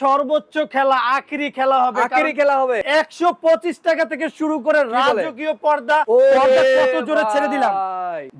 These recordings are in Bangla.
সর্বোচ্চ খেলা আখেরি খেলা হবে আখেরি খেলা হবে। একশো পঁচিশ টাকা থেকে শুরু করে রাজকীয় পর্দা কত জোরে ছেড়ে দিলাম।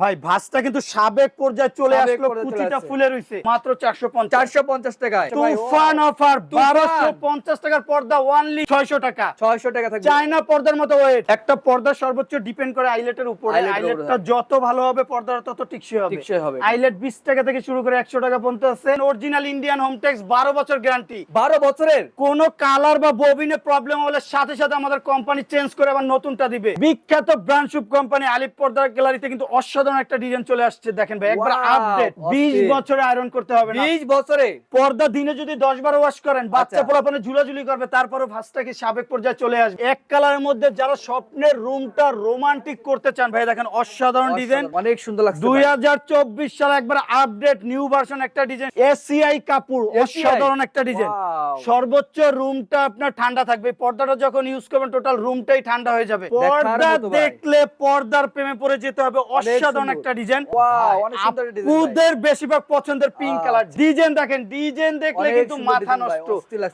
ভাই। ভাসটা কিন্তু সাবেক পর্যায়ে চলে আসলো কুচিটা ফুলে রইছে। মাত্র চারশো চারশো পঞ্চাশ টাকায়। তুফান অফার বারোশো পঞ্চাশ টাকার পর্দা ওয়ানলি ছয়শো টাকা। ছয়শো টাকা থাকবে। চায়না পর্দার মতো ওয়েট একটা পর্দা সর্বোচ্চ ডিপেন্ড করে আইলেটের উপরে। আইলেটটা যত ভালো হবে পর্দাটা তত টিকসই হবে। টিকসই হবে। আইলেট বিশ টাকা থেকে শুরু করে একশো টাকা পর্যন্ত আছে। অরিজিনাল ইন্ডিয়ান হোম টেক্স বারো বছর গ্যারান্টি বারো বছরের। কোন কালার বা ববিনে প্রবলেম হলে সাথে সাথে আমাদের কোম্পানি চেঞ্জ করে আবার নতুনটা দিবে। বিখ্যাত ব্র্যান্ড শুভ কোম্পানি আলিপ পর্দার গ্যালারিতে কিন্তু অসাধারণ একটা ডিজাইন চলে আসছে দেখেন ভাই একবার আপডেট বিশ বছরে আয়রন করতে হবে বিশ বছরে? পর্দা দিনে যদি দশ বার ওয়াশ করেন বাচ্চা আচ্ছা। পোলাপানে ঝুলাঝুলি করবে তারপরে ভাসটা কি সাবেক পর্যায়ে চলে আসবে? এক কালারের মধ্যে যারা স্বপ্নের রুমটা রোমান্টিক করতে চান ভাই দেখেন অসাধারণ ডিজাইন অনেক সুন্দর লাগছে দুই হাজার চব্বিশ সালে একবার আপডেট নিউ ভার্সন একটা ডিজাইন এসিআই কাপড় অসাধারণ একটা ডিজাইন. সর্বোচ্চ রুমটা আপনার ঠান্ডা থাকবে। পর্দাটা যখন ইউজ করবেন টোটাল রুমটাই ঠান্ডা হয়ে যাবে। পর্দা দেখলে পর্দার প্রেমে পড়ে যেতে হবে। অসাধারণ একটা ডিজাইন। আপুদের বেশিরভাগ পছন্দের পিঙ্ক কালার ডিজাইন দেখেন ডিজাইন দেখলে কিন্তু মাথা নষ্ট।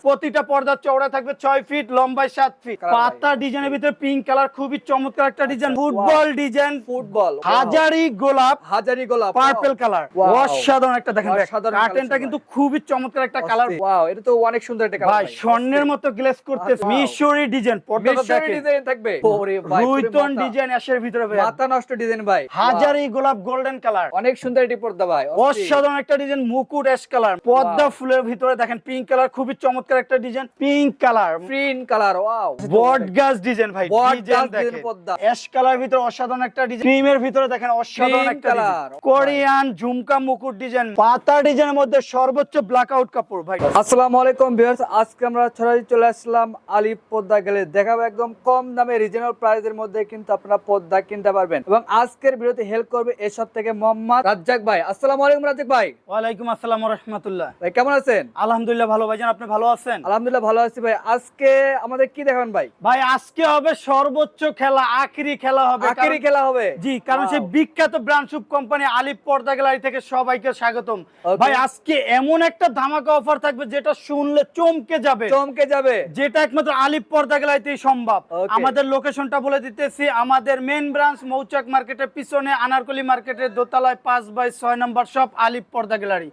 প্রতিটা পর্দার চওড়া থাকবে ছয় ফিট লম্বায় সাত ফিট পাতা ডিজাইনের ভিতরে পিঙ্ক কালার খুবই চমৎকার একটা ডিজাইন ফুটবল ডিজাইন ফুটবল হাজারি গোলাপ হাজারি গোলাপ পার্পল কালার অসাধারণ একটা দেখেন কার্টেনটা কিন্তু খুবই চমৎকার একটা কালার ওয়াও এটা তো অনেক সুন্দর একটা ভাই স্বর্ণের মতো গ্লেজ করতে মিশরি ডিজাইন পর্দাটা দেখেন। ডিজাইন থাকবে। ওরে ভাই রুইতন ডিজাইন এসের ভিতরে ভাই মাথা নষ্ট ডিজাইন ভাই। হাজারি গোলাপ গোল্ডেন কালার অনেক সুন্দর এটি পর্দা ভাই অসাধারণ একটা ডিজাইন মুকুট অ্যাশ কালার পদ্মা ফুলের ভিতরে দেখেন পিঙ্ক কালার খুবই চমৎকার একটা design pink colour print colour wow বট গাছ ডিজাইন ভাই ডিজাইন দেখেন। পদ্মা। অ্যাশ কালার ভিতরে অসাধারণ একটা ডিজাইন ক্রিমের ভিতরে দেখেন অসাধারণ একটা. ডিজাইন কোরিয়ান ঝুমকা মুকুট ডিজাইন পাতা ডিজাইনের মধ্যে সর্বোচ্চ ব্ল্যাক আউট কাপড় ভাই। আসসালামু আলাইকুম। ভিউয়ার্স আজকে আমরা ছড়াই চলে আসলাম আলিপ পদ্মা গেলে। দেখাবো একদম কম দামে রিজনাল প্রাইসের মধ্যে কিন্তু আপনারা পদ্মা কিনতে পারবেন। এবং আজকের ভিডিওতে হেল্প করবে এসব থেকে মোহাম্মদ রাজ্জাক ভাই। আসসালামু আলাইকুম রাজ্জাক ভাই। ওয়ালাইকুম আসসালাম রহমতুল্লাহ। ভাই কেমন আছেন? আলহামদুলিল্লাহ ভালো ভাইজান আপনি ভালো আছেন? আলহামদুলিল্লাহ ভালো আছি ভাই। আজকে আমাদের কি দেখাবেন ভাই? ভাই আজকে হবে সর্বোচ্চ খেলা আখেরি খেলা হবে। আখেরি খেলা হবে? জি কারণ সেই বিখ্যাত ব্র্যান্ড শুভ কোম্পানি আলিপ পর্দা গ্যালারি থেকে সবাইকে স্বাগতম। ভাই আজকে এমন একটা ধামাকা অফার থাকবে যেটা শুনলে চমকে যাবে। চমকে যাবে। যেটা একমাত্র আলিপ পর্দা গ্যালারিতেই সম্ভব। আমাদের লোকেশনটা বলে দিতেছি আমাদের মেন ব্রাঞ্চ মৌচাক মার্কেটের পিছনে আনারকলি মার্কেটের দোতলায় পাঁচ বাই ছয় নম্বর শপ আলিপ পর্দা গ্যালারি।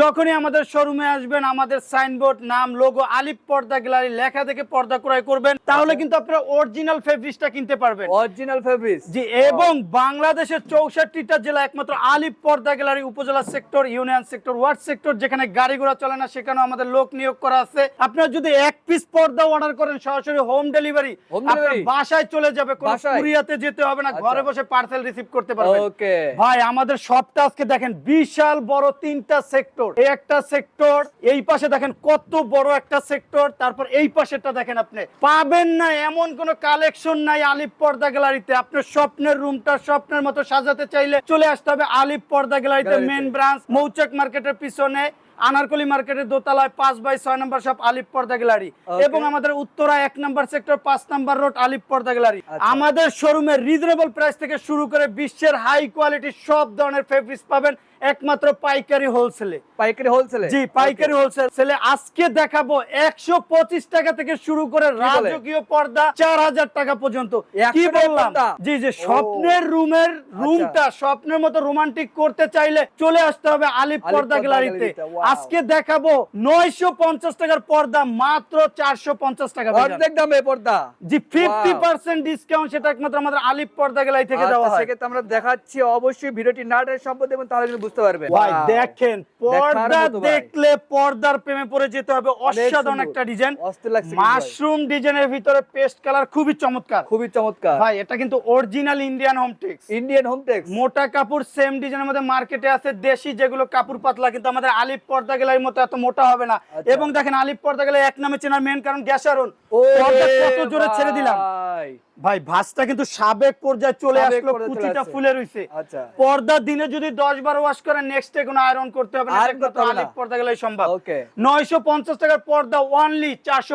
যখনই আমাদের শোরুমে আসবেন আমাদের সাইনবোর্ড নাম লোগো আলিপ পর্দা গ্যালারি লেখা দেখে পর্দা ক্রয় করবেন। তাহলে কিন্তু আপনারা অরিজিনাল ফেব্রিক্সটা কিনতে পারবেন। অরিজিনাল ফেব্রিক্স জি এবং বাংলাদেশের চৌষট্টিটা জেলা একমাত্র আলিপ পর্দা গ্যালারি উপজেলা sector union sector ward sector যেখানে গাড়ি ঘোড়া চলে না সেখানেও আমাদের লোক নিয়োগ করা আছে। আপনারা যদি এক পিস পর্দা অর্ডার করেন সরাসরি হোম ডেলিভারি? বাসায় চলে যাবে কোনো কুরিয়াতে যেতে হবে না আচ্ছা। ঘরে বসে পার্সেল রিসিভ করতে পারবেন। ওকে। ভাই আমাদের সবটা আজকে দেখেন বিশাল বড় তিনটা সেক্টর এই একটা সেক্টর এই পাশে দেখেন কত বড় একটা সেক্টর তারপর এই পাশেরটা দেখেন আপনি। পাবেন না এমন কোন কালেকশন নাই আলিপ পর্দা গ্যালারিতে আপনার স্বপ্নের রুমটা স্বপ্নের মতো সাজাতে চাইলে চলে আসতে হবে আলিপ পর্দা গ্যালারিতে। মেন ব্রাঞ্চ মৌচাক মার্কেটের পিছনে। আনারকলি মার্কেটের দোতলায় পাঁচ বাই ছয় নম্বর সব আলিপ পর্দা গ্যালারি। এবং আমাদের উত্তরা এক নম্বর সেক্টর পাঁচ নম্বর রোড আলিপ পর্দা গ্যালারি। আচ্ছা। আমাদের শোরুমে রিজনেবল প্রাইস থেকে শুরু করে বিশ্বের হাই কোয়ালিটির সব ধরনের ফেব্রিক্স পাবেন একমাত্র পাইকারি হোলসেলে পাইকারি হোলসেলে জি পাইকারি হোলসেল সেলে আজকে দেখাবো একশো পঁচিশ টাকা থেকে শুরু করে রাজকীয় পর্দা চার হাজার টাকা পর্যন্ত। 100 কি বললাম? জি জি স্বপ্নের রুমের রুমটা স্বপ্নের মতো রোমান্টিক করতে চাইলে চলে আসতে হবে আলিপ পর্দা গ্যালারিতে. আজকে দেখাবো নয়শো পঞ্চাশ টাকার পর্দা মাত্র চারশো পঞ্চাশ টাকা অর্ধেক দামে পর্দা। জি ফিফটি পার্সেন্ট ডিসকাউন্ট সেটা একমাত্র আমাদের আলিপ পর্দা গ্যালারি থেকে দেওয়া আচ্ছা, হয়। সেক্ষেত্রে আমরা দেখাচ্ছি অবশ্যই ভিডিওটি না টেনে সম্পদ দেবেন তাহলে বুঝতে পারবেন। দেখেন পর্দা দেখলে পর্দার প্রেমে পড়ে যেতে হবে। অসাধারণ একটা ডিজাইন। মাশরুম ডিজাইনের ভিতরে পেস্ট কালার খুবই চমৎকার। খুবই চমৎকার। ভাই এটা কিন্তু original Indian home tex Indian home tex মোটা কাপড় সেম ডিজাইনের মধ্যে মার্কেটে আছে। দেশি যেগুলো কাপড় পাতলা কিন্তু আমাদের আলিপ পর্দা গেলার মতো এত মোটা হবে না। আচ্ছা। এবং দেখেন আলিপ পর্দা গেলে এক নামে চেনার মেন কারণ ও পর্দা কত জোরে ছেড়ে দিলাম। ভাই ভাসটা কিন্তু সাবেক পর্যায়ে চলে আসলো কুচিটা ফুলে রইছে। আচ্ছা। পর্দা দিনে যদি দশ বার ওয়াশ করেন নেক্সট ডে কোনো আয়রন করতে হবে না। একমাত্র। আলিপ পর্দা গেলেই সম্ভব। ওকে। নয়শো পঞ্চাশ টাকার পর্দা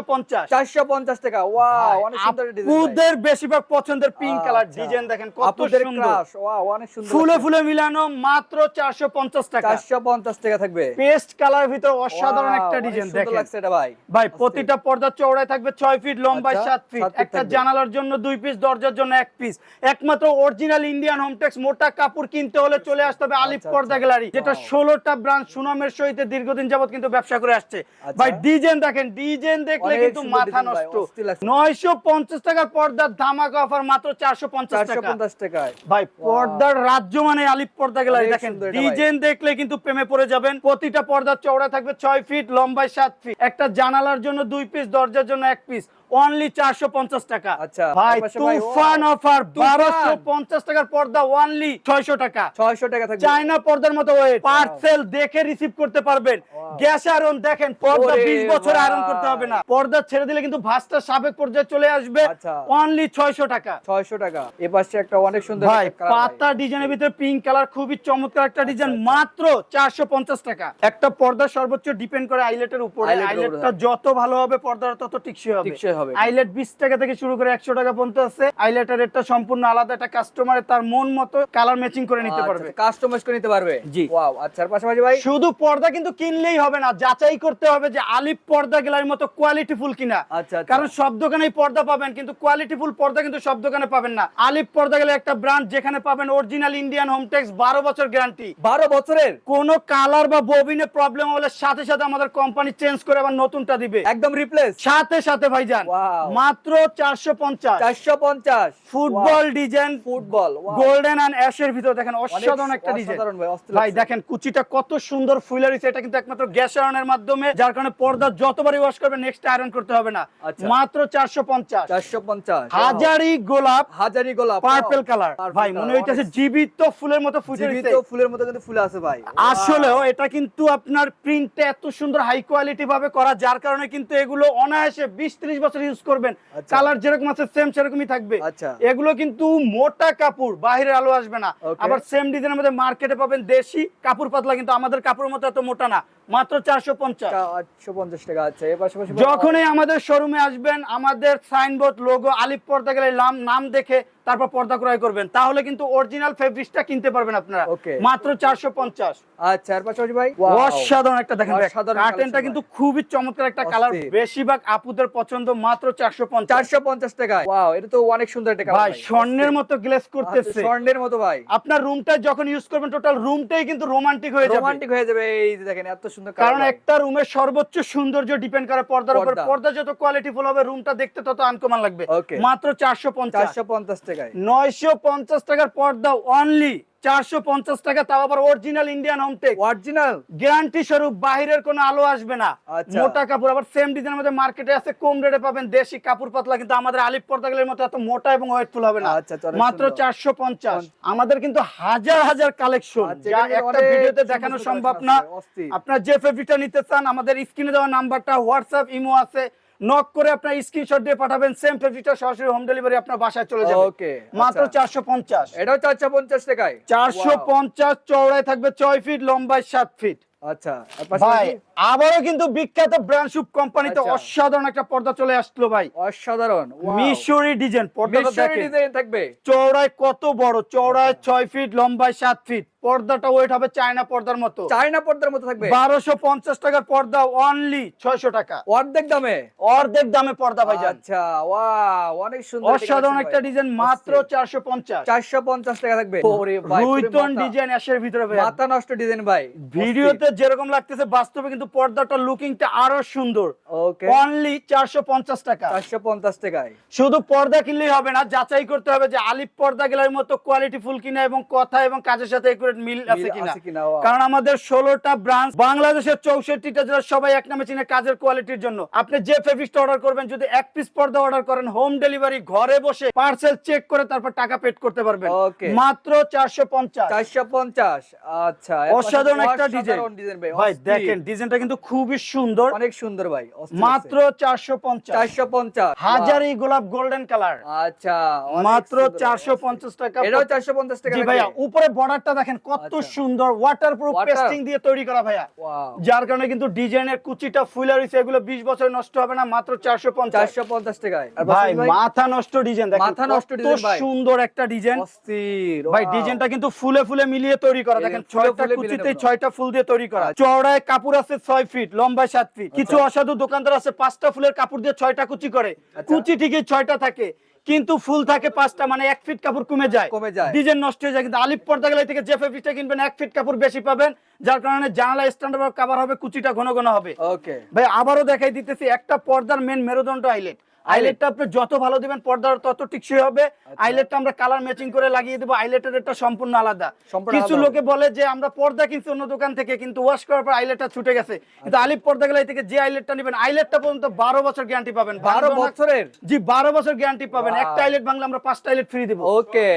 পঞ্চাশ। চারশো পঞ্চাশ টাকা। ওয়াও অনেক সুন্দর ডিজাইন আপুদের বেশিরভাগ পছন্দের পিঙ্ক কালার। ডিজাইন দেখেন কত সুন্দর। ওয়াও অনেক সুন্দর ফুলে ফুলে মিলানো মাত্র চারশো পঞ্চাশ টাকা। চারশো পঞ্চাশ টাকা থাকবে। পেস্ট কালার ভিতরে অসাধারণ একটা ডিজাইন দেখেন। লাগছে এটা ভাই ভাই প্রতিটা পর্দা চওড়ায় থাকবে ছয় ফিট লম্বায় আচ্ছা, সাত ফিট একটা জানালার জন্য দুই পিস দরজার জন্য এক পিস একমাত্র অরিজিনাল ইন্ডিয়ান হোমটেক্স মোটা কাপড় কিনতে হলে চলে আসতে হবে আলিফ আচ্ছা, পর্দা আচ্ছা। গ্যালারি যেটা Wow. ষোলোটা ব্রাঞ্চ সুনামের সহিত দীর্ঘদিন যাবত কিন্তু ব্যবসা করে আসছে। আচ্ছা। ভাই ডিজাইন দেখেন ডিজাইন দেখলে কিন্তু মাথা নষ্ট। অস্থির লাগছে। নয়শো পঞ্চাশ টাকার পর্দার ধামাকা অফার মাত্র চারশো পঞ্চাশ চারশো টাকা পঞ্চাশ টাকায়। ভাই পর্দার রাজ্য মানে আলিপ পর্দা গ্যালারি দেখেন। ডিজাইন দেখলে কিন্তু প্রেমে পড়ে যাবেন। প্রতিটা পর্দার চওড়া থাকবে ছয় ফিট, লম্বায় সাত ফিট। একটা জানালার জন্য দুই পিস দরজার জন্য এক পিস অনলি চারশো পঞ্চাশ টাকা। আচ্ছা, ভাই তুফান wow, অফার তুফান। বারোশো পঞ্চাশ টাকার পর্দা অনলি ছয়শো টাকা। ছয়শো টাকা থাকবে। চায়না পর্দার মতো ওয়েট পার্সেল দেখে রিসিভ করতে পারবেন। গ্যাস আয়রন দেখেন পর্দা ওরে বিশ বছর আয়রন ভাই। করতে হবে না। পর্দা ছেড়ে দিলে কিন্তু ভাসটা সাবেক পর্যায়ে চলে আসবে। আচ্ছা। অনলি ছয়শো টাকা। ছয়শো টাকা। এ পাশে একটা অনেক সুন্দর ভাই। পাতা ডিজাইনের ভিতরে পিঙ্ক কালার খুবই চমৎকার একটা ডিজাইন মাত্র চারশো পঞ্চাশ টাকা। একটা পর্দা সর্বোচ্চ ডিপেন্ড করে আইলেটের উপরে। আইলেটটা যত ভালো হবে পর্দাটা তত টিকসই হবে। টিকসই হবে। আইলেট বিশ টাকা থেকে শুরু করে একশো টাকা পর্যন্ত আছে। আইলেটের রেটটা সম্পূর্ণ আলাদা। একটা কাস্টমারের তার মন মতো কালার ম্যাচিং করে নিতে পারবে। কাস্টমাইজ করে নিতে পারবে? জি। ওয়াও আচ্ছা পাশাপাশি ভাই? শুধু পর্দা কিন্তু কিনলেই হবে না যাচাই করতে হবে যে আলিপ পর্দা গেলার মতো কোয়ালিটি ফুল কিনা। আচ্ছা, আচ্ছা। কারণ সব দোকানেই পর্দা পাবেন কিন্তু কোয়ালিটি ফুল পর্দা কিন্তু সব দোকানে পাবেন না। আলিপ পর্দা গেলে একটা ব্র্যান্ড যেখানে পাবেন অরিজিনাল ইন্ডিয়ান হোমটেক্স বারো বছর গ্যারান্টি বারো বছরের? কোনো কালার বা ববিনে প্রবলেম হলে সাথে সাথে আমাদের কোম্পানি চেঞ্জ করে আবার নতুনটা দিবে। একদম রিপ্লেস সাথে সাথে ভাইজান. মাত্র চারশো পঞ্চাশ। চারশো পঞ্চাশ। Football design football golden and অ্যাশের ভিতরে দেখেন অসাধারণ একটা ডিজাইন ভাই। দেখেন কুচিটা কত সুন্দর ফুলে এটা কিন্তু একমাত্র গ্যাস আয়রনের মাধ্যমে যার কারণে পর্দা যতবারই ওয়াশ করবে নেক্সট আয়রন করতে হবে না। আচ্ছা। মাত্র চারশো পঞ্চাশ। চারশো পঞ্চাশ। হাজারি গোলাপ হাজারি গোলাপ পার্পল কালার ভাই মনে হইতেছে জীবিত ফুলের মতো জীবিত ফুলের মতো কিন্তু ফুলে আছে ভাই। আসলেও এটা কিন্তু আপনার প্রিন্টটা এত সুন্দর হাই কোয়ালিটি ভাবে করা যার কারণে কিন্তু এগুলো অনায়াসে বিশ ত্রিশ বছর ইউজ করবেন। আচ্ছা। কালার যেরকম আছে সেম সেরকমই থাকবে। আচ্ছা। এগুলো কিন্তু মোটা কাপড় বাইরে আলো আসবে না। আবার সেম ডিজাইনের মধ্যে মার্কেটে পাবেন দেশি কাপড় পাতলা কিন্তু আমাদের কাপড়ের মতো এত মোটা না। মাত্র চারশো পঞ্চাশ। টাকা ভাই- যখনই আমাদের শোরুমে আসবেন আমাদের সাইনবোর্ড লোগো আলিপ পর্দা গেলে নাম নাম দেখে তারপর পর্দা ক্রয় করবেন। তাহলে কিন্তু অরিজিনাল ফেব্রিক্সটা কিনতে পারবেন আপনারা। মাত্র চারশো পঞ্চাশ। আচ্ছা এর পাশাপাশি ভাই? অসাধারণ একটা দেখেন কার্টেনটা কিন্তু খুবই চমৎকার একটা কালার বেশিরভাগ আপুদের পছন্দ মাত্র চারশো চারশো পঞ্চাশ টাকায় ওয়াও এটা তো অনেক সুন্দর একটা ভাই স্বর্ণের মতো গ্লেস করতেছে। আচ্ছা, স্বর্ণের মতো ভাই। আপনার রুমটা যখন ইউজ করবেন টোটাল রুমটাই কিন্তু রোমান্টিক হয়ে যাবে। রোমান্টিক হয়ে যাবে। এই দেখেন এত সুন্দর কারণ। একটা রুমের সর্বোচ্চ সৌন্দর্য ডিপেন্ড করে পর্দার উপর। পর্দা। যত কোয়ালিটি ফুল হবে রুমটা দেখতে তত আনকমান লাগবে। মাত্র চারশো পঞ্চাশ। চারশো পঞ্চাশ টাকায়। নয়শো পঞ্চাশ টাকার পর্দা অনলি চারশো পঞ্চাশ টাকা তাও আবার original Indian home tech original guarantee স্বরূপ বাহিরের কোনো আলো আসবে না। আচ্ছা। মোটা কাপড় আবার সেম ডিজাইনের মধ্যে মার্কেটে আছে কম রেটে পাবেন দেশি কাপড় পাতলা কিন্তু আমাদের আলিপ পর্দাগুলোর মতো এত মোটা এবং ওয়েটফুল হবে না। আচ্ছা, মাত্র। চারশো পঞ্চাশ। আমাদের কিন্তু হাজার হাজার কালেকশন আচ্ছা, যা একটা ভিডিওতে দেখানো সম্ভব না। আপনার যে ফেব্রিকটা নিতে চান আমাদের স্ক্রিনে দেওয়া নাম্বারটা হোয়াটসঅ্যাপ ইমো আছে। নক করে আপনার স্ক্রিনশট দিয়ে পাঠাবেন সেম ফেব্রিকটা সরাসরি হোম ডেলিভারি আপনার বাসায় চলে যাবে। মাত্র আচ্ছা। চারশো পঞ্চাশ। এটাও চারশো পঞ্চাশ টাকায় চারশো Wow. পঞ্চাশ চওড়ায় থাকবে ছয় ফিট লম্বায় সাত ফিট আচ্ছা ভাই আবারও কিন্তু বিখ্যাত ব্র্যান্ড কোম্পানিতে আচ্ছা। অসাধারণ একটা পর্দা চলে আসলো ভাই। অসাধারণ মিশরি ডিজাইন থাকবে? চওড়ায় কত বড় চওড়ায় ছয় ফিট লম্বায় সাত ফিট পর্দাটা ওয়েট হবে চায়না পর্দার মতো। চায়না পর্দার মতো থাকবে? বারোশো পঞ্চাশ টাকার পর্দা অনলি ছয়শো টাকা। অর্ধেক দামে? অর্ধেক দামে পর্দা ভাই আচ্ছা অনেক সুন্দর অসাধারণ একটা ডিজাইন মাত্র চারশো পঞ্চাশ। চারশো পঞ্চাশ টাকা থাকবে। রুইতন ডিজাইন এসের ভিতরে ভাই। মাথা নষ্ট ডিজাইন ভাই। ভিডিওতে যেরকম লাগতেছে বাস্তবে কিন্তু পর্দাটা লুকিংটা আরও সুন্দর। ওকে অনলি চারশো পঞ্চাশ টাকা। চারশো পঞ্চাশ টাকায়। শুধু পর্দা কিনলেই হবে না যাচাই করতে হবে যে আলিপ পর্দা গেলার মতো কোয়ালিটি ফুল কিনা এবং কথা এবং কাজের সাথে মিল আছে কিনা. কারণ আমাদের ষোলোটা ব্রাঞ্চ বাংলাদেশের চৌষট্টিটা জেলা সবাই এক নামে চিনে কাজের কোয়ালিটির জন্য। আপনি যে ফেব্রিক্সটা অর্ডার করবেন যদি এক পিস পর্দা অর্ডার করেন হোম ডেলিভারি ঘরে বসে পার্সেল চেক করে তারপর টাকা পেড করতে পারবেন। মাত্র চারশো পঞ্চাশ। চারশো পঞ্চাশ আচ্ছা অসাধারণ একটা ডিজাইন ভাই দেখেন ডিজাইনটা কিন্তু খুবই সুন্দর। অনেক সুন্দর ভাই মাত্র চারশো পঞ্চাশ। চারশো পঞ্চাশ হাজারি গোলাপ গোল্ডেন কালার আচ্ছা মাত্র চারশো পঞ্চাশ টাকা এটাও চারশো পঞ্চাশ টাকা? ভাইয়া উপরে বর্ডারটা দেখেন কত আচ্ছা। সুন্দর ওয়াটারপ্রুফ Water- পেস্টিং দিয়ে তৈরি করা ভাইয়া। যার কারণে কিন্তু ডিজাইনের কুচিটা ফুলে রয়েছে এগুলো বিশ বছর নষ্ট হবে না মাত্র চারশো পঞ্চাশ। চারশো পঞ্চাশ টাকায়। আর ভাই মাথা নষ্ট ডিজাইন দেখেন মাথা নষ্ট design ভাই। সুন্দর একটা ডিজাইন। অস্থির ভাই ডিজাইনটা কিন্তু ফুলে ফুলে মিলিয়ে তৈরি করা দেখেন ছয়টা নেব। ছয়টা ফুল দিয়ে তৈরি করা। আচ্ছা। চওড়ায় কাপড় আছে ছয় ফিট লম্বায় সাত ফিট। কিছু অসাধু দোকানদার আছে পাঁচটা ফুলের কাপড় দিয়ে ছয়টা কুচি করে। আচ্ছা। কুচি ঠিকই ছয়টা থাকে। কিন্তু ফুল থাকে পাঁচটা মানে এক ফিট কাপড় কমে যায়। কমে যায়। ডিজাইন নষ্ট হয়ে যায় কিন্তু আলিপ পর্দা গেলে থেকে যে ফেব্রিকটা কিনবেন এক ফিট কাপড় বেশি পাবেন যার কারণে জানালা স্ট্যান্ডার্ড কাভার হবে কুচিটা ঘন ঘন হবে। ওকে ভাই আবারও দেখাই দিতেছি একটা পর্দার মেন মেরুদণ্ড আইলেট আইলেটটা আপনি যত ভালো দিবেন পর্দার তত টিকসই হবে। আচ্ছা। আইলেটটা আমরা কালার ম্যাচিং করে লাগিয়ে দেবো। আইলেটের একটা সম্পূর্ণ আলাদা। কিছু লোকে বলে যে আমরা পর্দা কিনছি অন্য দোকান থেকে কিন্তু ওয়াশ করার পর আইলেটটা ছুটে গেছে। কিন্তু আচ্ছা। আলিপ পর্দা গেলাই থেকে যে আইলেটটা নেবেন আইলেটটা পর্যন্ত বারো বছর গ্যারান্টি পাবেন। বারো বছরের? জি বারো বছর গ্যারান্টি পাবেন। একটা আইলেট ভাঙলে আমরা পাঁচটা আইলেট ফ্রি দিব। ওকে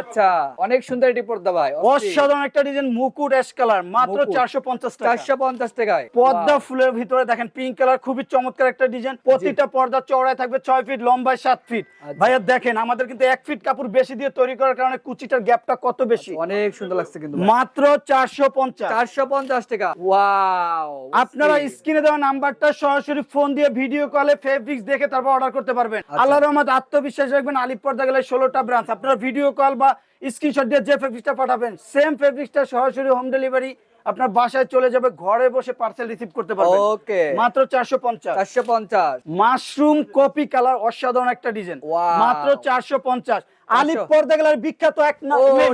আচ্ছা। অনেক সুন্দর এটি পর্দা ভাই অসাধারণ একটা ডিজাইন মুকুট অ্যাশ কালার মাত্র। চারশো পঞ্চাশ টাকা। চারশো পঞ্চাশ টাকায়। পর্দা ফুলের ভিতরে দেখেন পিঙ্ক কালার খুবই চমৎকার একটা ডিজাইন প্রতিটা পর্দা চওড়ায় থাকবে ছয় ফিট লম্বায় সাত ফিট আচ্ছা। ভাইয়া দেখেন আমাদের কিন্তু এক ফিট কাপড় বেশি দিয়ে তৈরি করার কারণে কুচিটার গ্যাপটা কত বেশি? অনেক সুন্দর লাগছে কিন্তু মাত্র চারশো পঞ্চাশ। চারশো পঞ্চাশ টাকা। ওয়াও আপনারা স্ক্রিনে দেওয়া নাম্বারটা সরাসরি ফোন দিয়ে ভিডিও কলে ফেব্রিক্স দেখে তারপর অর্ডার করতে পারবেন। আচ্ছা। আল্লাহ রহমত আত্মবিশ্বাস রাখবেন আলিপ পর্দা গেলে ষোলোটা ব্রাঞ্চ আপনারা ভিডিও কল বা স্ক্রিনশট দিয়ে যে ফেব্রিক্সটা পাঠাবেন সেম ফেব্রিক্সটা সরাসরি হোম ডেলিভারি আপনার বাসায় চলে যাবে ঘরে বসে পার্সেল রিসিভ করতে পারবেন। ওকে মাত্র চারশো পঞ্চাশ। চারশো পঞ্চাশ। মাশরুম কপি কালার অসাধারণ একটা ডিজাইন মাত্র চারশো পঞ্চাশ। আলিপ পর্দা গেলার বিখ্যাত এক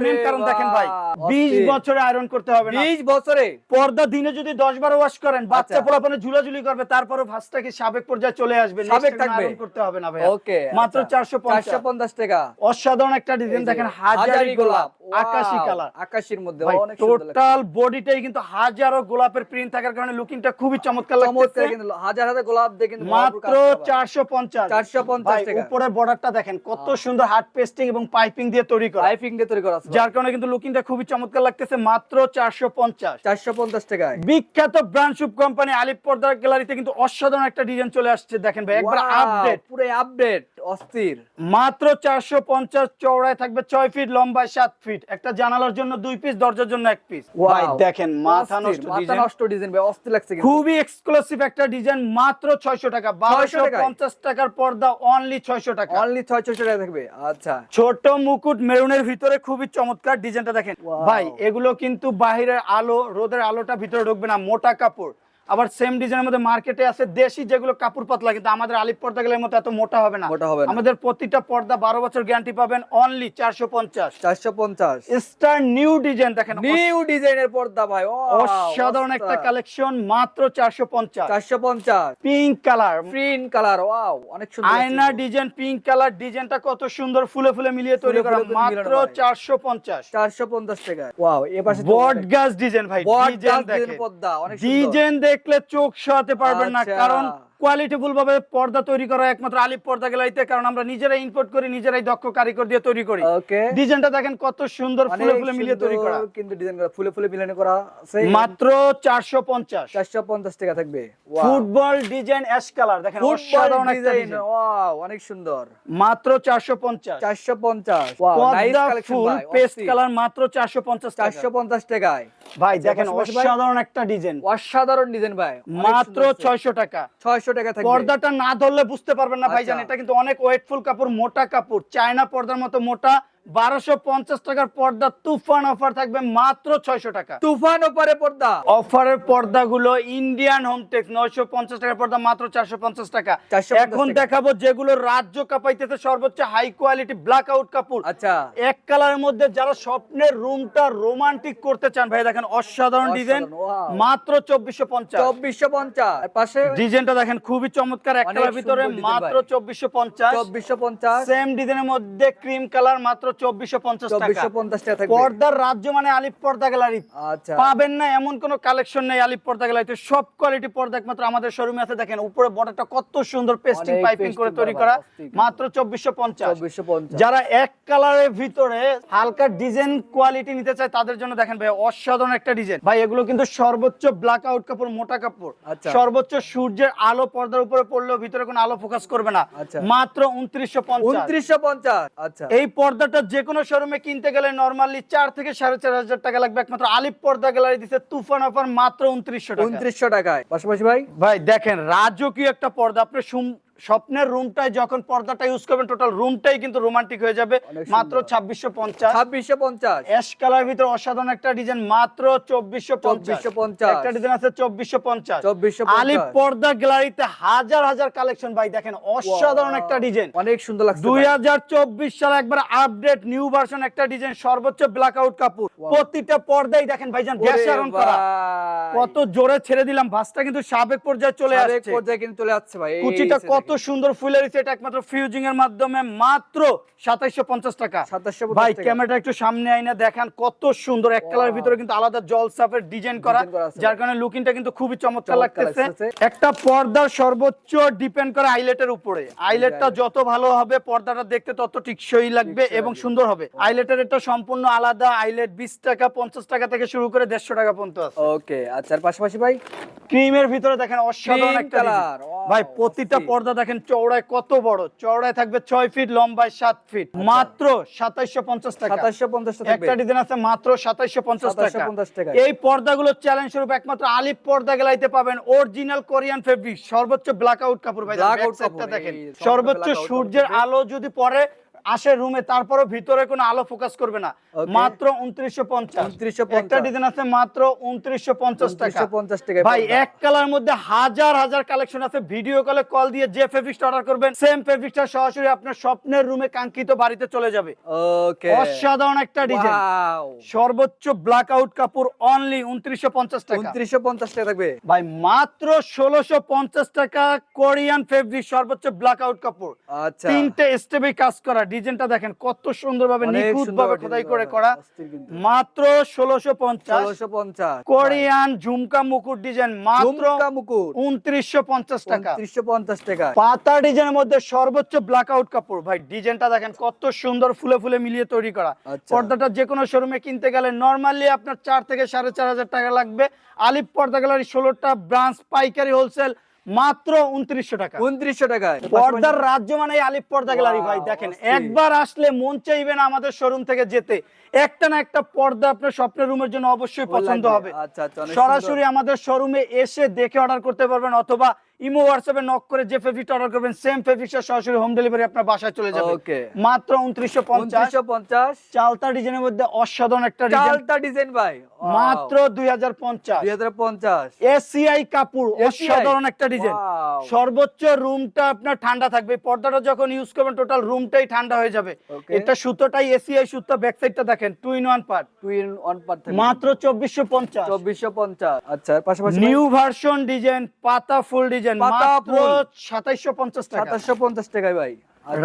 মেন কারণ দেখেন ভাই বাহ, বিশ অস্থির। বছরে আয়রন করতে হবে না। বিশ বছরে? পর্দা দিনে যদি দশ বার ওয়াশ করেন বাচ্চা আচ্ছা। পোলাপানে ঝুলাঝুলি করবে তারপরে ভাঁজটা কি সাবেক পর্যায়ে চলে আসবে। সাবেক থাকবে। করতে হবে না ভাই ওকে মাত্র চারশো চারশো পঞ্চাশ। পঞ্চাশ টাকা। অসাধারণ একটা ডিজাইন দেখেন হাজারি গোলাপ! আকাশি কালার আকাশির মধ্যে অনেক টোটাল বডিটাই কিন্তু হাজারো গোলাপের প্রিন্ট থাকার কারণে লুকিংটা খুবই চমৎকার লাগছে কিন্তু হাজার হাজার গোলাপ ভরপুর মাত্র 450 টাকা। উপরের বর্ডারটা দেখেন কত সুন্দর হার্ড পেস্টিং এবং পাইপিং দিয়ে তৈরি করা। পাইপিং দিয়ে তৈরি করা আছে যার কারণে কিন্তু লুকিংটা খুবই চমৎকার লাগতেছে মাত্র চারশো পঞ্চাশ। চারশো পঞ্চাশ টাকায়। বিখ্যাত ব্র্যান্ড শুভ কোম্পানি আলিপ পর্দার গ্যালারিতে কিন্তু অসাধারণ একটা ডিজাইন চলে আসছে দেখেন ভাই একবার আপডেট পুরো আপডেট অস্থির। মাত্র চারশো পঞ্চাশ চওড়ায় থাকবে ছয় ফিট লম্বায় সাত ফিট। একটা জানালার জন্য দুই পিস দরজার জন্য এক পিস ভাই দেখেন মাথা নষ্ট মাথা নষ্ট ডিজাইন ভাই অস্থির লাগছে খুবই এক্সক্লুসিভ একটা ডিজাইন মাত্র ছয়শো টাকা। বারোশো পঞ্চাশ টাকার পর্দা অনলি ছয়শো টাকা। অনলি ছয়শো টাকা থাকবে আচ্ছা। ছোট মুকুট মেরুনের ভিতরে খুবই চমৎকার ডিজাইনটা দেখেন। ভাই এগুলো কিন্তু বাহিরের আলো রোদের আলোটা ভিতরে ঢুকবে না মোটা কাপড়। আবার সেম ডিজাইনের মধ্যে মার্কেটে আছে দেশি যেগুলো কাপড় পাতলা কিন্তু আমাদের আলিপ পর্দা গেলের মতো এত মোটা হবে না। মোটা হবে আমাদের প্রতিটা পর্দা বারো বছর গ্যারান্টি পাবেন অনলি চারশো পঞ্চাশ। চারশো পঞ্চাশ। স্টার নিউ ডিজাইন দেখেন নিউ ডিজাইনের পর্দা ভাই অসাধারণ একটা কালেকশন মাত্র চারশো পঞ্চাশ। চারশো পঞ্চাশ। Pink colour print colour wow অনেক সুন্দর আয়না ডিজাইন পিঙ্ক কালার ডিজাইনটা কত সুন্দর ফুলে ফুলে মিলিয়ে তৈরি করা মাত্র। চারশো পঞ্চাশ। চারশো পঞ্চাশ টাকা ওয়াও এ পাশে বট গাছ ডিজাইন ভাই ডিজাইন গাছ ডিজাইন দেখেন। পর্দা অনেক সুন্দর। ডিজাইন দেখলে চোখ সরাতে পারবেন না আচ্ছা। কারণ কোয়ালিটিফুল ভাবে পর্দা তৈরি করা একমাত্র আলিপ পর্দা গেলাইতে কারণ আমরা নিজেরাই ইম্পোর্ট করি নিজেরাই দক্ষ কারিগর দিয়ে তৈরি করি। ওকে ডিজাইনটা দেখেন কত সুন্দর ফুলে ফুলে মিলিয়ে তৈরি করা। কিন্তু ডিজাইন করা ফুলে ফুলে মিলানো করা মাত্র চারশো পঞ্চাশ। চারশো পঞ্চাশ টাকা থাকবে। ফুটবল ডিজাইন অ্যাশ কালার দেখেন অসাধারণ একটা ডিজাইন ওয়াও অনেক সুন্দর। মাত্র চারশো পঞ্চাশ। চারশো পঞ্চাশ ওয়াও নাইস কালেকশন ফুল ভাই পেস্ট কালার মাত্র চারশো পঞ্চাশ চারশো পঞ্চাশ টাকায়। ভাই আচ্ছা, দেখেন অসাধারণ একটা ডিজাইন অসাধারণ ডিজাইন ভাই মাত্র ছয়শো টাকা। টাকা থাকবে পর্দাটা না ধরলে বুঝতে পারবেন না ভাইজান আচ্ছা। এটা কিন্তু অনেক ওয়েটফুল কাপড় মোটা কাপড় চায়না পর্দার মতো মোটা বারোশো পঞ্চাশ টাকার পর্দা তুফান অফার থাকবে মাত্র ছয়শো টাকা। তুফান ওপারে পর্দা? অফারের পর্দাগুলো ইন্ডিয়ান হোমটেক্স নয়শো পঞ্চাশ টাকার পর্দা মাত্র চারশো পঞ্চাশ টাকা। 450 এখন। দেখাবো যেগুলো রাজ্য কাপাইতেছে সর্বোচ্চ হাই কোয়ালিটি ব্ল্যাক আউট কাপড়। আচ্ছা। এক কালারের মধ্যে যারা স্বপ্নের রুমটা রোমান্টিক করতে চান ভাই দেখেন অসাধারণ ডিজাইন মাত্র চব্বিশশো পঞ্চাশ। চব্বিশশো পঞ্চাশ। পাশে ডিজাইনটা দেখেন খুবই চমৎকার এক কালার ভিতরে মাত্র। চব্বিশশো পঞ্চাশ। চব্বিশশো পঞ্চাশ। সেম ডিজাইনের মধ্যে ক্রিম কালার মাত্র চব্বিশশো পঞ্চাশ চব্বিশশো পঞ্চাশ টাকা পর্দার রাজ্য মানে আলিপ পর্দা গ্যালারি। আচ্ছা। পাবেন না এমন কোন কালেকশন নেই আলিপ পর্দা গ্যালারিতে সব কোয়ালিটি পর্দা একমাত্র আমাদের শোরুমে আছে। দেখেন উপরে বর্ডারটা কত সুন্দর পেস্টিং পাইপিং করে তৈরি করা। মাত্র চব্বিশশো পঞ্চাশ। যারা এক কালারের ভিতরে হালকা ডিজাইন কোয়ালিটি নিতে চায় তাদের জন্য দেখেন ভাই অসাধারণ একটা ডিজাইন ভাই এগুলো কিন্তু সর্বোচ্চ ব্ল্যাক আউট কাপড় মোটা কাপড়। আচ্ছা। সর্বোচ্চ সূর্যের আলো পর্দার উপরে পড়লেও ভিতরে কোনো আলো ফোকাস করবে না। আচ্ছা। মাত্র উনত্রিশশো পঞ্চাশ। উনত্রিশশো পঞ্চাশ। আচ্ছা। এই পর্দাটা যে কোনো শোরুমে কিনতে গেলে নর্মালি চার থেকে সাড়ে চার হাজার টাকা লাগবে। একমাত্র আলিপ পর্দা গ্যালারি দিচ্ছে তুফান অফার মাত্র উনত্রিশশো টাকা। উনত্রিশশো টাকায়। পাশাপাশি ভাই? ভাই দেখেন রাজকীয় একটা পর্দা। আপনি স্বপ্নের রুমটায় যখন পর্দাটা ইউজ করবেন টোটাল রুমটাই কিন্তু রোমান্টিক হয়ে যাবে। মাত্র ছাব্বিশশো পঞ্চাশ। ছাব্বিশশো পঞ্চাশ। অ্যাশ কালার ভিতরে অসাধারণ একটা ডিজাইন মাত্র চব্বিশশো পঞ্চাশ। 2450 একটা ডিজাইন আছে চব্বিশশো পঞ্চাশ। চব্বিশশো আলিপ পর্দা গ্যালারিতে হাজার হাজার কালেকশন ভাই দেখেন অসাধারণ একটা ডিজাইন অনেক সুন্দর লাগছে দুই। হাজার চব্বিশ সালে একবার আপডেট নিউ ভার্সন একটা ডিজাইন সর্বোচ্চ ব্ল্যাক আউট কাপড় প্রতিটা পর্দাই দেখেন ভাইজান গ্যাস ওরে আয়রন করা। কত জোরে ছেড়ে দিলাম ভাসটা কিন্তু সাবেক পর্যায়ে চলে আসছে। পর্যায়ে কিন্তু চলে আসছে ভাই। কুচিটা যে কত সুন্দর ফুলে রয়েছে এটা একমাত্র ফিউজিং এর মাধ্যমে মাত্র সাতাইশো পঞ্চাশ টাকা। 2750 ভাই ক্যামেরাটা একটু সামনে আইনা দেখান কত সুন্দর এক কালারের ভিতরে কিন্তু আলাদা জল সাফের ডিজাইন করা যার কারণে লুকিংটা কিন্তু খুবই চমৎকার লাগতেছে। একটা পর্দার সর্বোচ্চ ডিপেন্ড করে আইলেটের উপরে। আইলেটটা যত ভালো হবে পর্দাটা দেখতে তত টিকসই লাগবে এবং সুন্দর হবে। আইলেটের এটা সম্পূর্ণ আলাদা আইলেট বিশ টাকা পঞ্চাশ টাকা থেকে শুরু করে দেড়শো টাকা পর্যন্ত আছে। ওকে আচ্ছা পাশাপাশি ভাই? ক্রিমের ভিতরে দেখেন অসাধারণ একটা ভাই প্রতিটা অস্থির। পর্দা দেখেন চওড়ায় কত বড়? চওড়ায় থাকবে ছয় ফিট লম্বায় সাত ফিট। মাত্র সাতাইশো পঞ্চাশ টাকা। সাতাশশো পঞ্চাশ টাকা একটা ডিজাইন আছে মাত্র সাতাইশো পঞ্চাশ টাকা। এই পর্দাগুলো চ্যালেঞ্জ স্বরূপ একমাত্র আলিপ পর্দা গেলাইতে পাবেন। অরিজিনাল কোরিয়ান ফেব্রিক সর্বোচ্চ ব্ল্যাক আউট কাপড় ভাই দেখেন সর্বোচ্চ সূর্যের আলো যদি পরে আসে রুমে তারপরও ভিতরে কোনো আলো ফোকাস করবে না। মাত্র উনত্রিশশো পঞ্চাশ। একটা ডিজাইন আছে মাত্র উনত্রিশশো পঞ্চাশ টাকা। 2950 টাকা ভাই এক কালার মধ্যে হাজার হাজার কালেকশন আছে। ভিডিও কলে কল দিয়ে যে ফেব্রিক্সটা অর্ডার করবেন সেম ফেব্রিক্সটা সরাসরি আপনার স্বপ্নের রুমে কাঙ্ক্ষিত বাড়িতে চলে যাবে। ওকে অসাধারণ একটা ডিজাইন সর্বোচ্চ ব্ল্যাক আউট কাপড় অনলি উনত্রিশশো পঞ্চাশ টাকা। উনত্রিশশো পঞ্চাশ টাকা থাকবে। ভাই মাত্র ষোলোশো পঞ্চাশ টাকা কোরিয়ান ফেব্রিক সর্বোচ্চ ব্ল্যাক আউট কাপড়। আচ্ছা। তিনটে স্টেপে কাজ করা। ডিজাইনটা দেখেন কত সুন্দর ভাবে নিখুঁত ভাবে খোদাই করে করা। মাত্র ষোলোশো পঞ্চাশ। ষোলোশো পঞ্চাশ কোরিয়ান ঝুমকা মুকুট ডিজাইন মাত্র মুকুট। উনত্রিশশো পঞ্চাশ টাকা। উনত্রিশশো পঞ্চাশ টাকা। পাতা ডিজাইনের মধ্যে সর্বোচ্চ ব্ল্যাক আউট কাপড়। ভাই ডিজাইনটা দেখেন কত সুন্দর ফুলে ফুলে মিলিয়ে তৈরি করা। আচ্ছা। পর্দাটা যে কোনো শোরুমে কিনতে গেলে নর্মালি আপনার চার থেকে সাড়ে চার হাজার টাকা লাগবে। আলিপ পর্দা গ্যালারি ষোলোটা ব্রাঞ্চ পাইকারি হোলসেল মাত্র উনত্রিশশো টাকা। উনত্রিশশো টাকা পর্দার রাজ্য মানে আলিপ পর্দা গ্যালারি ভাই দেখেন একবার আসলে মন চাইবে না আমাদের শোরুম থেকে যেতে। একটা না একটা পর্দা আপনার স্বপ্নের রুমের জন্য অবশ্যই পছন্দ হবে। আচ্ছা আচ্ছা সরাসরি আমাদের শোরুমে এসে দেখে অর্ডার করতে পারবেন অথবা ইমো হোয়াটসঅ্যাপে নক করে যে ফেব্রিকটা অর্ডার করবেন সেম ফেব্রিকটা সরাসরি হোম ডেলিভারি আপনার বাসায় চলে যাবে। Okay. মাত্র উনত্রিশশো পঞ্চাশ। উনত্রিশশো পঞ্চাশ। চালতা ডিজাইনের মধ্যে অসাধারণ একটা ডিজাইন চালটা ডিজাইন ভাই। মাত্র দুই হাজার পঞ্চাশ। দুই হাজার পঞ্চাশ। এসিআই কাপড় অসাধারণ একটা ডিজাইন সর্বোচ্চ রুমটা আপনার ঠান্ডা থাকবে। পর্দাটা যখন ইউজ করবেন টোটাল রুমটাই ঠান্ডা হয়ে যাবে। এটা সুতোটাই এসিআই সুতো ব্যাক সাইডটা দেখেন two in one part twin on par মাত্র চব্বিশশো পঞ্চাশ। চব্বিশশো পঞ্চাশ। আচ্ছা পাশাপাশি নিউ ভার্সন ডিজাইন পাতা ফুল ডিজাইন মাত্র টাকা। টাকায় ভাই।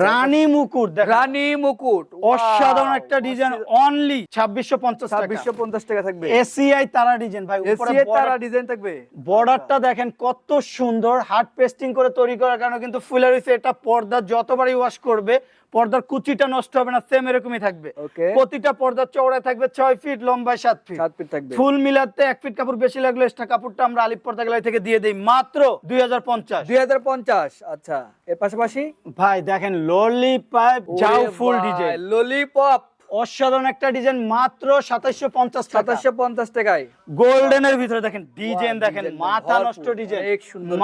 রানী মুকুট রানী মুকুট। অসাধারণ একটা ডিজাইন অনলি ছাব্বিশশো পঞ্চাশ ছাব্বিশশো পঞ্চাশ টাকা থাকবে। এসিআই তারা ডিজাইন ভাই এসিআই তারা ডিজাইন থাকবে। বর্ডারটা দেখেন কত সুন্দর হার্ড পেস্টিং করে তৈরি করার কারণে কিন্তু ফুলের হয়েছে এটা পর্দা যতবারই ওয়াশ করবে পর্দার কুচিটা নষ্ট হবে না সেম এরকমই থাকবে। প্রতিটা পর্দার চওড়ায় থাকবে ছয় ফিট লম্বায় সাত ফিট সাত ফিট থাকবে। ফুল মিলাতে এক ফিট কাপড় বেশি লাগল এক্সট্রা কাপড়টা আমরা আলিপ পর্দা গেলাই থেকে দিয়ে দেই। মাত্র দুই হাজার পঞ্চাশ। দুই হাজার পঞ্চাশ আচ্ছা। এর পাশাপাশি? ভাই দেখেন ললি পাইপ যাও ফুল ডিজাইন ললিপপ অসাধারণ একটা ডিজাইন মাত্র সাতাইশো পঞ্চাশ সাতাশশো পঞ্চাশ টাকায়। গোল্ডেনের ভিতরে দেখেন ডিজাইন দেখেন মাথা নষ্ট ডিজাইন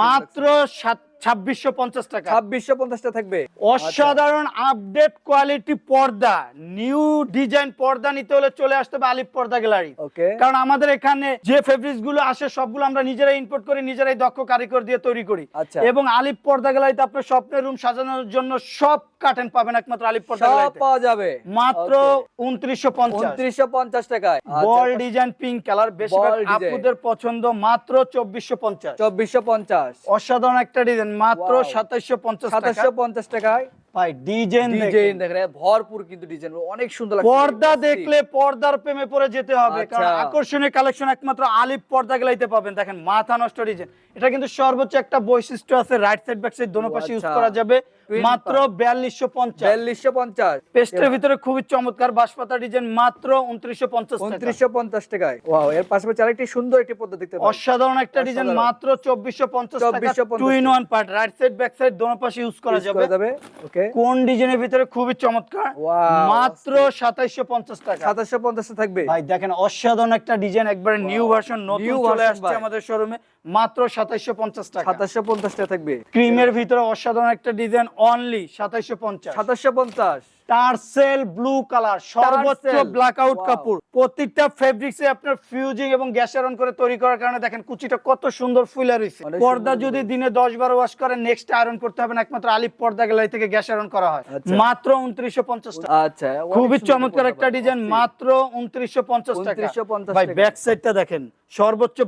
মাত্র ছাব্বিশশো পঞ্চাশ টাকা। ছাব্বিশশো পঞ্চাশটা থাকবে। অসাধারণ আপডেট কোয়ালিটি পর্দা নিউ ডিজাইন পর্দা নিতে হলে চলে আসতে হবে আলিপ পর্দা গ্যালারি। কারণ আমাদের এখানে যে ফেব্রিক্সগুলো আসে সবগুলো আমরা নিজেরাই ইম্পোর্ট করি নিজেরাই দক্ষ কারিগর দিয়ে তৈরি করি। আচ্ছা। এবং আলিপ পর্দা গ্যালারিতে আপনার স্বপ্নের রুম সাজানোর জন্য সব কাটেন পাবেন একমাত্র আলিপ পর্দা গ্যালারিতে। পাওয়া যাবে। মাত্র উনত্রিশশো পঞ্চাশ। উনত্রিশশো পঞ্চাশ টাকায়। বল ডিজাইন পিঙ্ক কালার বেশিরভাগ আপুদের পছন্দ মাত্র চব্বিশশো পঞ্চাশ। চব্বিশশো পঞ্চাশ। অসাধারণ একটা ডিজাইন মাত্র Wow। পঞ্চাশ সাতাশশো পঞ্চাশ টাকায়? ভাই ডিজাইন ডিজাইন দেখেন। ভরপুর কিন্তু ডিজাইন অনেক সুন্দর পর্দা দেখলে পর্দার প্রেমে পড়ে যেতে হবে কারণ আচ্ছা। আকর্ষণীয় কালেকশন একমাত্র পর্দা গেলাইতে পাবেন। দেখেন মাথা নষ্ট ডিজাইন এটা কিন্তু সর্বোচ্চ একটা বৈশিষ্ট্য আছে রাইট সাইড ব্যাক সাইড দোনো পাশে ইউজ আচ্ছা। করা যাবে। মাত্র বিয়াল্লিশশো পঞ্চাশ। বিয়াল্লিশশো পঞ্চাশ। পেস্টের ভিতরে খুবই চমৎকার বাঁশপাতা ডিজাইন মাত্র উনত্রিশশো পঞ্চাশ উনত্রিশশো পঞ্চাশ টাকায়। ওয়াও এর পাশাপাশি আরেকটি সুন্দর একটি পদ্ধতি অসাধারণ একটা ডিজাইন মাত্র চব্বিশশো পঞ্চাশ 2450 two in one part right side back side দোনো পাশে ইউজ করা যাবে। ওকে কোন ডিজাইনের ভিতরে খুবই চমৎকার? মাত্র সাতাইশশো পঞ্চাশ টাকা। সাতাশশো পঞ্চাশ থাকবে। ভাই দেখেন অসাধারণ একটা ডিজাইন একবারে নিউ ভার্সন নতুন চলে আসছে। আমাদের শোরুমে মাত্র সাতাইশশো পঞ্চাশ টাকা। সাতাশশো পঞ্চাশ টাকা থাকবে। ক্রিমের ভিতরে অসাধারণ একটা ডিজাইন অনলি সাতাশশো পঞ্চাশ। সাতাশশো পঞ্চাশ। টার্সেল ব্লু কালার সর্বোচ্চ Tarsel, ব্ল্যাক আউট কাপড়। প্রত্যেকটা ফেব্রিক্স আপনার ফিউজিং এবং গ্যাসারন করে তৈরি করার কারণে দেখেন কুচিটা কত সুন্দর ফুলে রয়েছে। পর্দা যদি দিনে দশ বারো ওয়াশ করেন নেক্সট আয়রন করতে হবে না একমাত্র আলিপ পর্দা গ্যালারি থেকে করা হয়। আচ্ছা। মাত্র উনত্রিশশো পঞ্চাশ টাকা। আচ্ছা খুবই চমৎকার একটা ডিজাইন মাত্র উনত্রিশশো পঞ্চাশ টাকা। 2950 ভাই ব্যাক সাইডটা দেখেন সর্বোচ্চ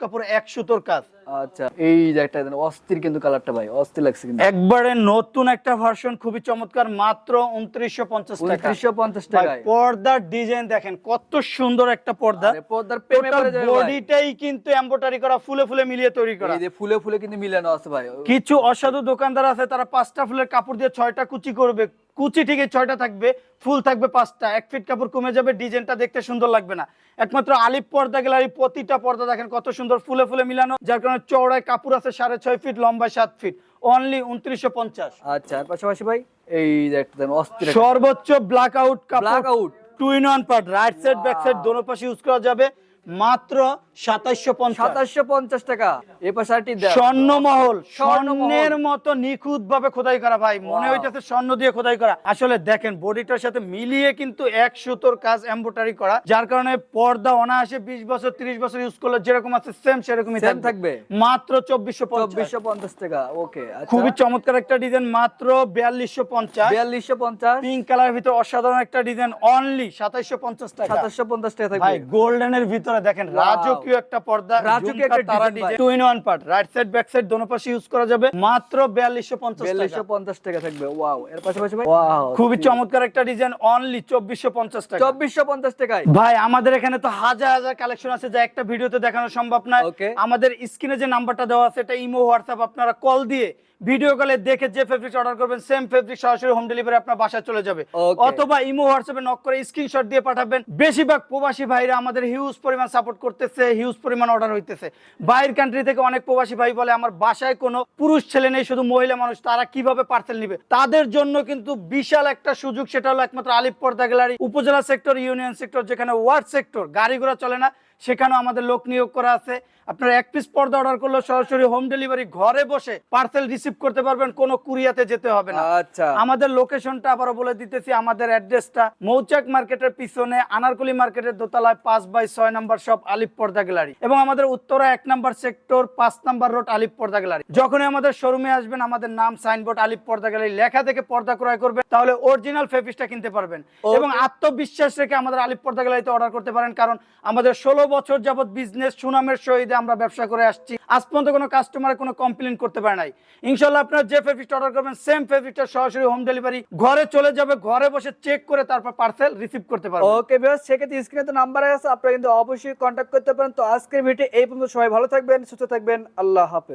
কাপড় এক সুতোর কাজ। আচ্ছা এই যে একটা অস্থির কিন্তু কালারটা ভাই অস্থির লাগছে কিন্তু। একবারে নতুন একটা ভার্সন খুবই চমৎকার মাত্র উনত্রিশশো পঞ্চাশ টাকা। উনত্রিশশো পঞ্চাশ ভাই, টাকায়। পর্দার ডিজাইন দেখেন কত সুন্দর একটা পর্দা। পর্দার প্রেমে পড়ে যাবে ভাই। বডিটাই কিন্তু এমব্রয়ডারি করা ফুলে ফুলে মিলিয়ে তৈরি করা। ফুলে ফুলে কিন্তু মিলানো আছে ভাই। কিছু অসাধু দোকানদার আছে তারা পাঁচটা ফুলের কাপড় দিয়ে ছয়টা কুচি করবে। কুচি ঠিকই ছয়টা থাকবে ফুল থাকবে পাঁচটা। এক ফিট কাপড় কমে যাবে ডিজাইনটা দেখতে সুন্দর লাগবে না। একমাত্র আলিপ পর্দা গ্যালারি প্রতিটা পর্দা দেখেন কত সুন্দর ফুলে ফুলে মিলানো। যার কারণে চওড়ায় কাপড় আছে সাড়ে ছয় ফিট লম্বায় সাত ফিট। অনলি উনত্রিশশো পঞ্চাশ। আচ্ছা পাশাপাশি ভাই? এই দেখেন অস্ত্র অস্থির সর্বোচ্চ blackout blackout two in one part right side back side দোনো পাশে ইউজ করা যাবে। মাত্র সাতাইশশো পঞ্চাশ। সাতাশশো পঞ্চাশ টাকা। এ পাশে আরেকটি দেন। স্বর্ণমহল। স্বর্ণমহল। স্বর্ণের মতো নিখুঁত ভাবে খোদাই করা ভাই। মনে হইতেছে স্বর্ণ দিয়ে খোদাই করা। আসলে দেখেন বডিটার সাথে মিলিয়ে কিন্তু এক সুতোর কাজ এমব্রয়ডারি করা যার কারণে পর্দা অনায়াসে বিশ বছর ত্রিশ বছর ইউজ করলে যেরকম আছে সেম সেরকমই থাকবে। মাত্র চব্বিশশো চব্বিশশো পঞ্চাশ টাকা ওকে খুবই চমৎকার একটা ডিজাইন মাত্র বিয়াল্লিশশো পঞ্চাশ। বিয়াল্লিশশো পঞ্চাশ। পিঙ্ক কালার ভিতরে অসাধারণ একটা ডিজাইন অনলি সাতাইশশো পঞ্চাশ টাকা। সাতাশশো পঞ্চাশ টাকা গোল্ডেনের ভিতরে দেখেন Wow. রাজকীয় একটা পর্দা রাজকীয় একটা। Two in one part right side back side দোনো পাশে ইউজ করা যাবে। মাত্র বিয়াল্লিশশো পঞ্চাশ বিয়াল্লিশশো টাকা থাকবে। ওয়াও এর পাশাপাশি ওয়াও খুবই চমৎকার একটা ডিজাইন অনলি চব্বিশশো পঞ্চাশ টাকা। চব্বিশশো পঞ্চাশ টাকায়। ভাই আমাদের এখানে তো হাজার হাজার কালেকশন আছে যা একটা ভিডিওতে দেখানো সম্ভব নয়। আমাদের স্ক্রিনে যে নাম্বারটা দেওয়া আছে এটা ইমো হোয়াটসঅ্যাপ আপনারা কল দিয়ে ভিডিও কলে দেখে যে ফেব্রিক অর্ডার করবেন সেম ফেব্রিক সরাসরি হোম ডেলিভারি আপনার বাসায় চলে যাবে। অথবা ইমো হোয়াটসঅ্যাপে নক করে স্ক্রিনশট দিয়ে পাঠাবেন। বেশিরভাগ প্রবাসী ভাইরা আমাদের হিউজ পরিমাণ সাপোর্ট করতেছে হিউজ পরিমাণ অর্ডার হইতেছে। বাইরের কান্ট্রি থেকে অনেক প্রবাসী ভাই বলে আমার বাসায় কোনো পুরুষ ছেলে নেই শুধু মহিলা মানুষ তারা কীভাবে পার্সেল নিবে? তাদের জন্য কিন্তু বিশাল একটা সুযোগ সেটা হলো একমাত্র আলিপ পর্দা গ্যালারি উপজেলা সেক্টর ইউনিয়ন সেক্টর যেখানে ওয়ার্ড সেক্টর গাড়ি ঘোড়া চলে না সেখানেও আমাদের লোক নিয়োগ করা আছে। আপনারা এক পিস পর্দা অর্ডার করলে সরাসরি হোম ডেলিভারি ঘরে বসে পার্সেল রিসিভ করতে পারবেন কোনো কুরিয়াতে যেতে হবে না। আচ্ছা। আমাদের লোকেশনটা আবারও বলে দিতেছি আমাদের অ্যাড্রেসটা মৌচাক মার্কেটের পিছনে আনারকুলি মার্কেটের দোতলায় পাঁচ বাই ছয় নম্বর শপ আলিপ পর্দা গ্যালারি এবং আমাদের উত্তরা এক নম্বর সেক্টর পাঁচ নম্বর রোড আলিপ পর্দা গ্যালারি। যখনই আমাদের শোরুমে আসবেন আমাদের নাম সাইনবোর্ড আলিপ পর্দা গ্যালারি লেখা থেকে পর্দা ক্রয় করবেন তাহলে অরিজিনাল ফেব্রিকটা কিনতে পারবেন। এবং আত্মবিশ্বাস রেখে আমাদের আলিপ পর্দা গ্যালারিতে অর্ডার করতে পারেন কারণ আমাদের ষোলো বছর যাবৎ বিজনেস সুনামের সহিত আমরা ব্যবসা করে আসছি। আজ পর্যন্ত কোনো কাস্টমারের কোনো কমপ্লেন করতে পারে নাই। ইনশাল্লাহ আপনারা যে ফেব্রিকটা অর্ডার করবেন সেম ফেব্রিকটা সরাসরি হোম ডেলিভারি ঘরে চলে যাবে, ঘরে বসে চেক করে তারপর পার্সেল রিসিভ করতে পারবেন। ওকে বেশ সেক্ষেত্রে স্ক্রিনে তো নাম্বার আছে, আপনারা কিন্তু অবশ্যই কন্ট্যাক্ট করতে পারেন। তো আজকের ভিডিও এই পর্যন্ত, সবাই ভালো থাকবেন, সুস্থ থাকবেন, আল্লাহ হাফেজ।